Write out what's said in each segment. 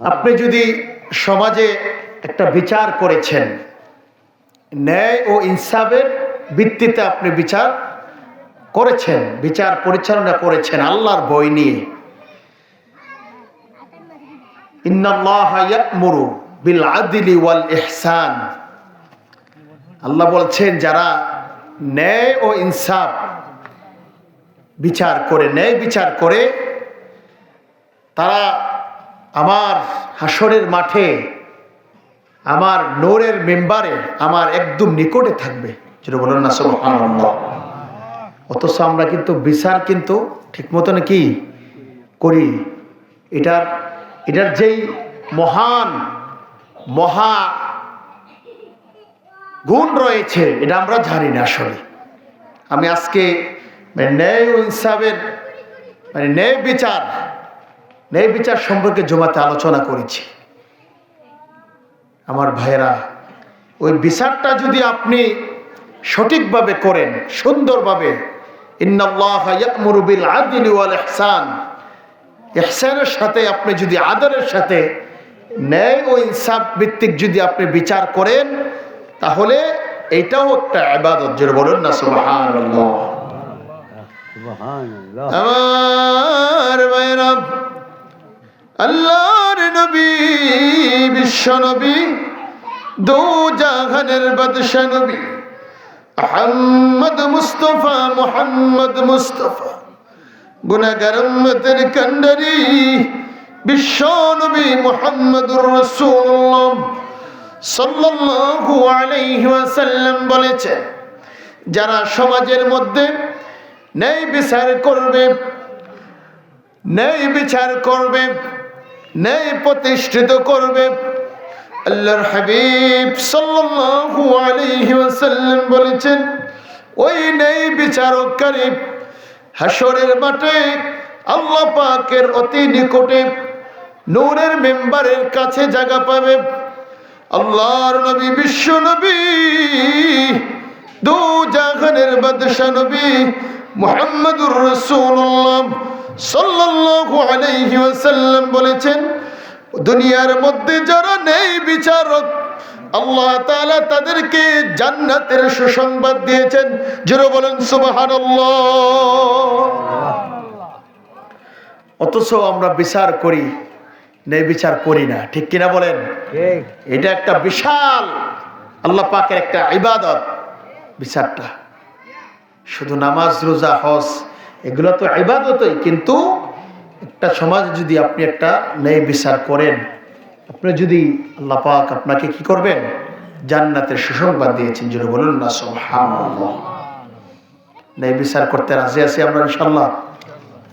আপনি যদি সমাজে একটা বিচার করেছেন, ন্যায় ও ইনসাফের ভিত্তিতে আপনি বিচার করেছেন, বিচার পরিচালনা করেছেন আল্লাহর বই নিয়ে আদলি ওয়াল আল্লাহ বলছেন, যারা ন্যায় ও ইনসাফ বিচার করে, ন্যায় বিচার করে, তারা আমার হাসরের মাঠে, আমার নোরের মেম্বারে আমার একদম নিকটে থাকবে। যেটা বলেন না, সুবহানাল্লাহ। অথচ আমরা কিন্তু বিচার কিন্তু ঠিক মতন কি করি? এটার এটার যেই মহান, মহা গুণ রয়েছে, এটা আমরা জানি না আসলে। আমি আজকে মানে ন্যায় ইনসাফের মানে ন্যায় বিচার ন্যায় বিচার সম্পর্কে জমাতে আলোচনা করেছি। আমার ভাইয়েরা ওই বিচারটা যদি আপনি সঠিকভাবে করেন সুন্দরভাবে ইহসানের সাথে আপনি যদি আদরের সাথে ন্যায় ও ইনসাফ ভিত্তিক যদি আপনি বিচার করেন তাহলে এটাও একটা ইবাদত। যেটা বলুন না সুবহানাল্লাহ। আমার ভাইরা আল্লাহর নবী, বিশ্ব নবী দু জাহানের বাদশা নবী। আহম্মদ মুস্তফা, মোহাম্মদ মুস্তফা। গুনাগার উম্মতের কান্ডারি বিশ্ব নবী মোহাম্মদুর রাসূলুল্লাহ সাল্লাল্লাহু আলাইহি ওয়াসাল্লাম বলেছেন, যারা সমাজের মধ্যে ন্যায় বিচার করবে, ন্যায় বিচার করবে ন্যায় প্রতিষ্ঠিত করবে। আল্লাহর হাবিব সাল্লাল্লাহু আলাইহি ওয়াসাল্লাম বলেছেন, ওই ন্যায় বিচারককারী হাসরের মাঠে আল্লাহ পাকের অতি নিকটে নূরের মেম্বারের কাছে জায়গা পাবে। আল্লাহর নবী, বিশ্ব নবী, দু জাহানের বাদশা নবী মুহাম্মদুর রাসূলুল্লাহ। সাল্লাল্লাহু আলাইহি ওয়াসাল্লাম বলেছেন দুনিয়ার মধ্যে যারা নেই বিচারক আল্লাহ তাআলা তাদেরকে জান্নাতের সুসংবাদ দিয়েছেন। জোরে বলেন সুবহানাল্লাহ। অথচ আমরা বিচার করি নেই বিচার করি না। ঠিক কিনা বলেন? এটা একটা বিশাল আল্লাহ পাকের একটা ইবাদত বিচারটা। শুধু নামাজ রোজা হজ এগুলো তো ইবাদতই, কিন্তু একটা সমাজে যদি আপনি একটা ন্যায় বিচার করেন, আপনি যদি আল্লাহ পাক আপনাকে কি করবেন? জান্নাতের সুসংবাদ দিয়েছেন যেটা বলুন না, সুবহানাল্লাহ। ন্যায় বিচার করতে রাজি আছি আমরা ইনশাল্লাহ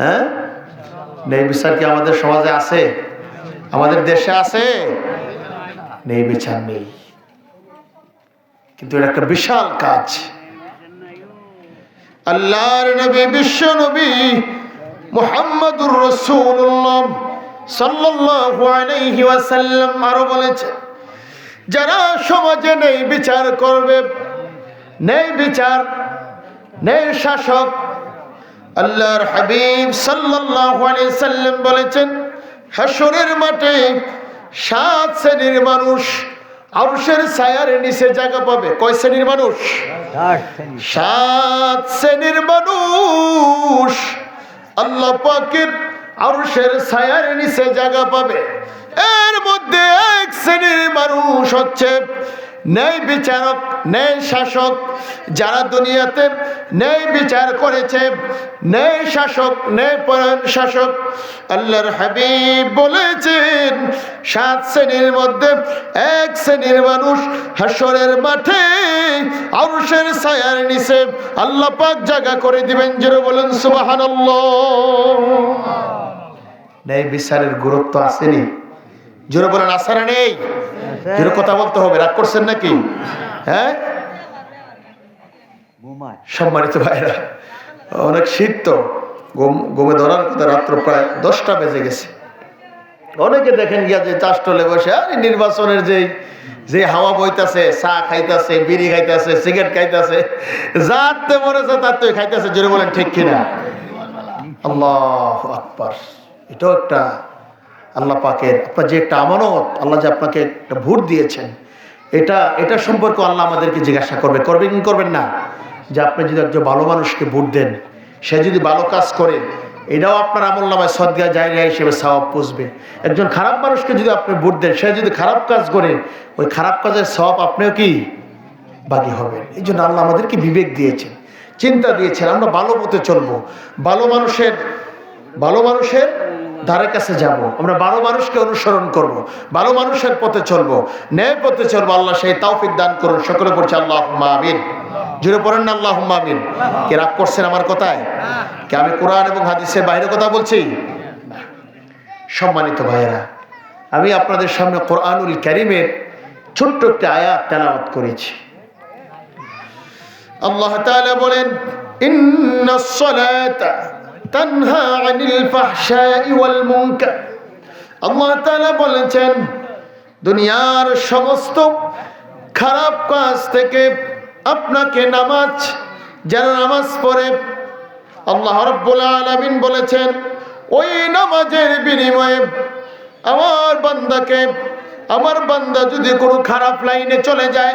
হ্যাঁ? ন্যায় বিচার কি আমাদের সমাজে আছে? আমাদের দেশে আছে? নেই বিচার নেই। কিন্তু এটা একটা বিশাল কাজ। আল্লাহর নবী, বিশ্ব নবী মুহাম্মদুর রাসূলুল্লাহ সাল্লাল্লাহু আলাইহি ওয়াসাল্লাম আরও বলেছে, যারা সমাজে নেই বিচার করবে, নেই বিচার, নেই শাসক, আল্লাহর হাবিব সাল্লাল্লাহু আলাইহি সাল্লাম বলেছেন হাসরের মাঠে সাত শ্রেণির মানুষ আরশের ছায়ার নিচে জায়গা পাবে। কয় শ্রেণির মানুষ? সাত শ্রেণির মানুষ। আল্লাহ পাকের আরশের ছায়ার নিচে জায়গা পাবে। এর মধ্যে এক শ্রেণির মানুষ হচ্ছে ন্যায় বিচারক, ন্যায় শাসক যারা দুনিয়াতে ন্যায় বিচার করেছে, ন্যায় শাসক, ন্যায় পরায়ণ শাসক, আল্লাহর হাবিব বলেছেন, সাত শ্রেণির মধ্যে এক শ্রেণির মানুষ হাসরের মাঠে আরশের ছায়ার নিচে আল্লাহ পাক জায়গা করে দিবেন যেন বলেন সুবহানাল্লাহ। ন্যায় বিচারের গুরুত্ব আসেনি। জোরে বলেন আসে না নেই জোরে কথা বলতে হবে রাগ করছেন নাকি? হ্যাঁ? সম্মানিত ভাইরা অনেক শীত তো ঘুমে ধরার কথা রাত্র প্রায় দশটা বেজে গেছে। অনেকে দেখেন গিয়া যে চাষ টলে বসে আরে নির্বাচনের যে যে হাওয়া বইতাছে চা খাইতাছে বিড়ি খাইতাছে সিগারেট খাইতাছে যাতে মরেছে তার তো খাইতাছে জোরে বলেন ঠিক কিনা? আল্লাহ আকবার। এটাও একটা আল্লাহ পাকের আপনার যে একটা আমানত, আল্লাহ যে আপনাকে একটা ভোট দিয়েছেন, এটা এটা সম্পর্কে আল্লাহ আমাদেরকে জিজ্ঞাসা করবে। করবেন কি করবেন না? যে আপনি যদি একজন ভালো মানুষকে ভোট দেন, সে যদি ভালো কাজ করে, এটাও আপনার আমল নামায় সদ্গা জায়গা হিসেবে সওয়াব পুষবে। একজন খারাপ মানুষকে যদি আপনি ভোট দেন, সে যদি খারাপ কাজ করে, ওই খারাপ কাজের সওয়াব আপনিও কি? বাকি হবেন। এই জন্য আল্লাহ আমাদেরকে বিবেক দিয়েছেন, চিন্তা দিয়েছেন, আমরা ভালো পথে চলবো। ভালো মানুষের ভালো মানুষের ধারে কাছে যাব। আমরা ভালো মানুষকে অনুসরণ করব। ভালো মানুষের পথে চলবো। ন্যায় পথে চলবো। আল্লাহ সেই তাওফিক দান করুন। সকলে পড়ছে আল্লাহ আমিন। জুড়ে পড়েন না আল্লাহ আমিন। কে রাগ করছেন আমার কথায়? কে আমি কোরআন এবং হাদিসের বাইরে কথা বলছি? সম্মানিত ভাইয়েরা, আমি আপনাদের সামনে কোরআনুল করিমের ছোট্ট একটি আয়াত তেলাওয়াত করেছি। আল্লাহ তাআলা বলেন, ইন্নাস সালাতা বলেছেন, দুনিয়ার সমস্ত খারাপ কাজ থেকে আপনাকে নামাজ, যারা নামাজ পড়ে, আল্লাহ রাব্বুল আলামিন বলেছেন, ওই নামাজের বিনিময়ে আমার বান্দাকে, আমার বান্দা যদি কোনো খারাপ লাইনে চলে যায়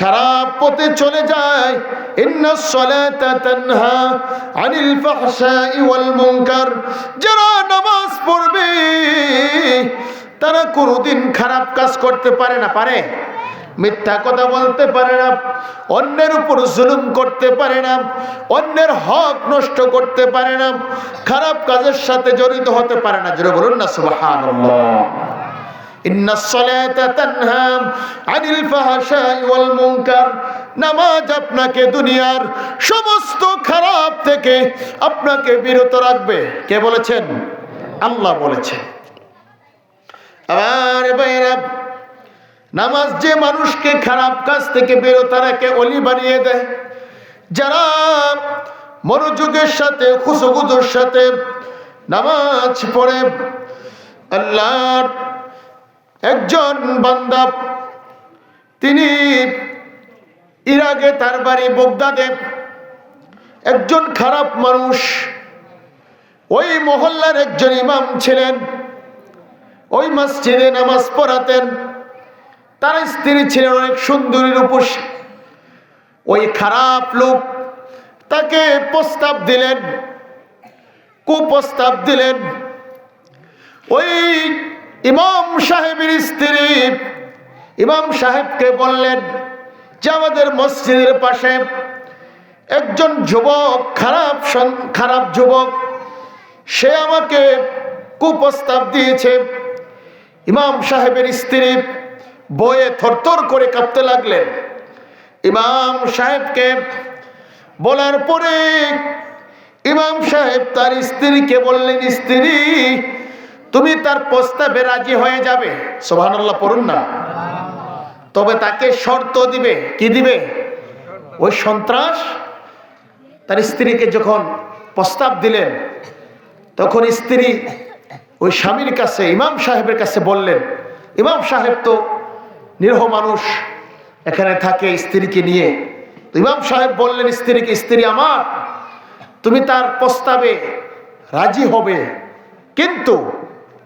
খারাপ পথে চলে যায়। যারা নামাজ পড়বে, তারা খারাপ কাজ করতে পারে না। পারে? মিথ্যা কথা বলতে পারে না। অন্যের উপর জুলুম করতে পারে না। অন্যের হক নষ্ট করতে পারে না। খারাপ কাজের সাথে জড়িত হতে পারে না। যেটা বলুন না সুবহানাল্লাহ নামাজ আপনাকে দুনিয়ার সমস্ত খারাপ থেকে আপনাকে বিরত রাখবে। কে বলেছেন? আল্লাহ বলেছেন। আবার বাইরা নামাজ যে মানুষকে খারাপ কাজ থেকে বিরত রাখে অলি বানিয়ে দেয়, যারা মনোযোগের সাথে খুশুগুজুর সাথে নামাজ পড়ে, আল্লাহর একজন বান্দা তিনি ইরাকে তার বাড়ি বগদাদে। একজন খারাপ মানুষ। ওই মহল্লার একজন ইমাম ছিলেন। ওই মসজিদে নামাজ পড়াতেন। তার স্ত্রী ছিলেন অনেক সুন্দরী রূপস। ওই খারাপ লোক তাকে প্রস্তাব দিলেন। কুপ্রস্তাব দিলেন। ওই ইমাম সাহেবের স্ত্রী, ইমাম সাহেবকে বললেন, যে আমাদের মসজিদের পাশে একজন যুবক, খারাপ খারাপ যুবক, সে আমাকে কুপ্রস্তাব দিয়েছে। ইমাম সাহেবের স্ত্রী বয়ে থরথর করে কাঁপতে লাগলেন। ইমাম সাহেবকে বলার পরে ইমাম সাহেব তার স্ত্রীকে বললেন, স্ত্রী তুমি তার প্রস্তাবে রাজি হয়ে যাবে। সোভানুল্লাহ পড়ুন না। তবে তাকে শর্ত দিবে। কি দিবে? ওই সন্ত্রাস। তার স্ত্রীকে যখন প্রস্তাব দিলেন, তখন স্ত্রী ওই স্বামীর কাছে, ইমাম সাহেবের কাছে বললেন, ইমাম সাহেব তো নিরহ মানুষ, এখানে থাকে স্ত্রীকে নিয়ে। তো ইমাম সাহেব বললেন স্ত্রীকে, স্ত্রী আমার, তুমি তার প্রস্তাবে রাজি হবে। কিন্তু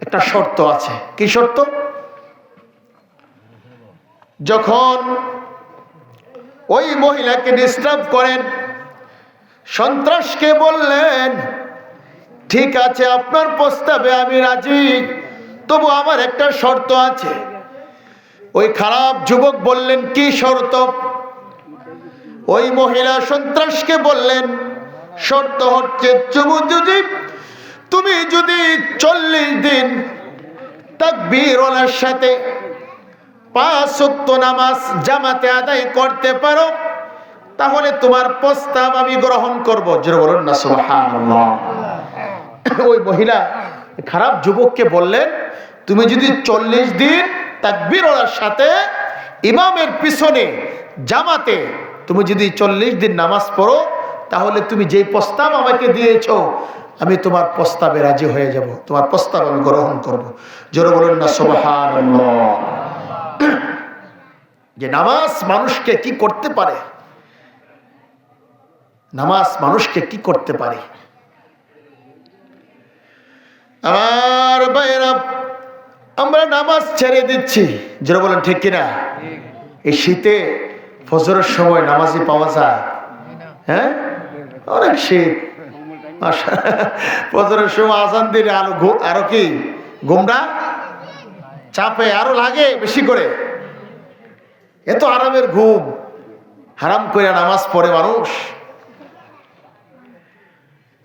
একটা শর্ত আছে। কি শর্ত? যখন ওই মহিলাকে ডিস্টার্ব করেন, সন্ত্রাসকে বললেন, ঠিক আছে, আপনার প্রস্তাবে আমি রাজি, তবু আমার একটা শর্ত আছে। ওই খারাপ যুবক বললেন, কি শর্ত? ওই মহিলা সন্ত্রাসকে বললেন, শর্ত হচ্ছে, চুমু যদি তুমি যদি চল্লিশ দিন তাকবীরওয়ালার সাথে পাঁচ নামাজ জামাতে আদায় করতে পারো, তাহলে তোমার প্রস্তাব আমি গ্রহণ করব। ওই মহিলা খারাপ যুবককে বললেন, তুমি যদি চল্লিশ দিন তাকবীরওয়ালার সাথে ইমামের পিছনে জামাতে তুমি যদি চল্লিশ দিন নামাজ পড়ো, তাহলে তুমি যেই প্রস্তাব আমাকে দিয়েছ আমি তোমার প্রস্তাবে রাজি হয়ে যাব। তোমার প্রস্তাব আমি গ্রহণ করব। জোরে বলুন না সোহান যে নামাজ মানুষকে কি করতে পারে? নামাজ মানুষকে কি করতে পারে? আমার বাইরা আমরা নামাজ ছেড়ে দিচ্ছি। যারা বলেন, ঠিক কিনা? এই শীতে ফজরের সময় নামাজি পাওয়া যায়। হ্যাঁ? অনেক শীত। ফজরের সময় আজান দিলে আরও আরও কি? ঘুমটা চাপে আরও লাগে বেশি করে। এত আরামের ঘুম। হারাম করে নামাজ পড়ে মানুষ।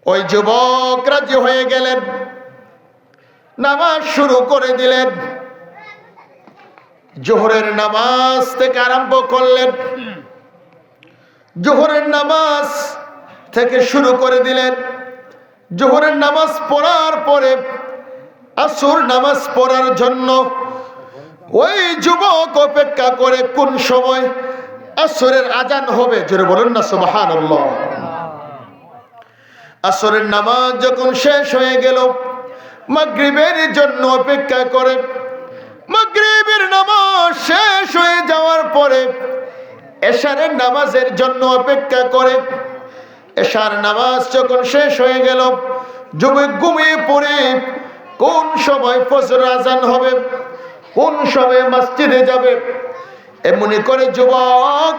ওই যুবক রাজি হয়ে গেলেন। নামাজ শুরু করে দিলেন। জোহরের নামাজ থেকে আরম্ভ করলেন। জোহরের নামাজ থেকে শুরু করে দিলেন। জোহরের নামাজ পড়ার পরে, আসর নামাজ পড়ার জন্য ওই যুবক অপেক্ষা করে কোন সময় আসরের আজান হবে? জোরে বলুন না সুবাহান আসরের নামাজ যখন শেষ হয়ে গেল, মাগরিবের জন্য অপেক্ষা করে, মাগরিবের নামাজ শেষ হয়ে যাওয়ার পরে এশারের নামাজের জন্য অপেক্ষা করে এশার নামাজ যখন শেষ হয়ে গেল, যুবক ঘুমিয়ে পড়ে, কোন সময় ফজর আজান হবে, কোন সময় মসজিদে যাবে, এমনি করে যুবক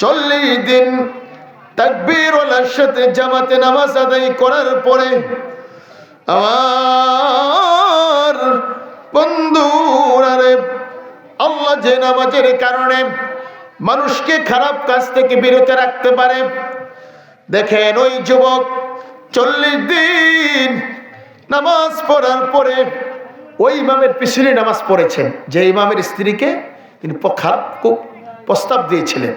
চল্লিশ দিন তাকবীর সাথে জামাতে নামাজ আদায় করার পরে আমার বন্ধুরা রে আল্লাহ যে নামাজের কারণে মানুষকে খারাপ কাজ থেকে বিরত রাখতে পারে দেখেন ওই যুবক চল্লিশ দিন নামাজ পড়ার পরে ওই ইমামের পিছনে নামাজ পড়েছেন। যে ইমামের স্ত্রীকে তিনি খুব প্রস্তাব দিয়েছিলেন।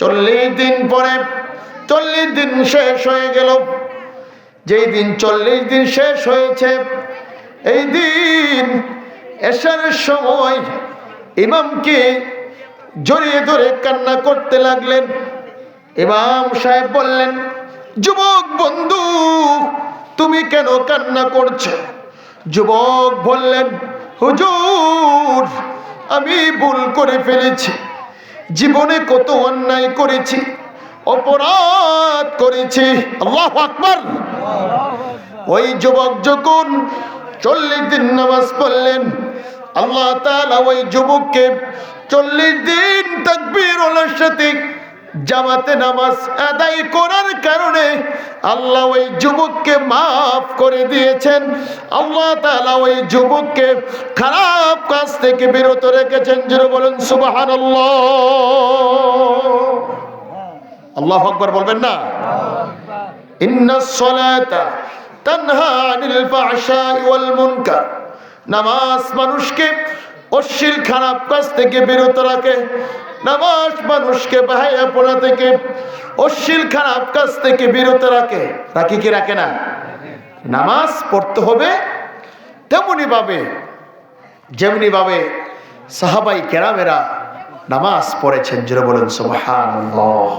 চল্লিশ দিন পরে চল্লিশ দিন শেষ হয়ে গেল। যেই দিন চল্লিশ দিন শেষ হয়েছে, এই দিন এসার সময় ইমামকে জড়িয়ে ধরে কান্না করতে লাগলেন। ইমাম সাহেব বললেন, যুবক বন্ধু, তুমি কেন কান্না করছ? যুবক বললেন, হুজুর, আমি ভুল করে ফেলেছি। জীবনে কত অন্যায় করেছি, অপরাধ করেছি। আল্লাহ আকবার। ওই যুবক যখন চল্লিশ দিন নামাজ পড়লেন, আল্লাহ তাআলা ওই যুবককে চল্লিশ দিন তাকবীর সাথে জামাতে নামাজ আদায় করার কারণে আল্লাহ ওই যুবককে মাফ করে দিয়েছেন। আল্লাহ তাআলা ওই যুবককে খারাপ কাজ থেকে বিরত রেখেছেন। যেন বলেন সুবাহান আল্লাহ আকবর বলবেন না? ইন্না সলাতা তানহা আনিল ফাহশাই ওয়াল মুনকার। নামাজ মানুষকে অশ্লীল খারাপ কাজ থেকে বিরত রাখে, নামাজ মানুষকে বাহাইয়াপনা থেকে অশ্লীল খারাপ কাজ থেকে বিরত রাখে। রাখি কি রাখে না? নামাজ পড়তে হবে তেমনি ভাবে, যেমনি ভাবে সাহাবাই কেরামেরা নামাজ পড়েছেন যেটা বলেন, সুবহানাল্লাহ।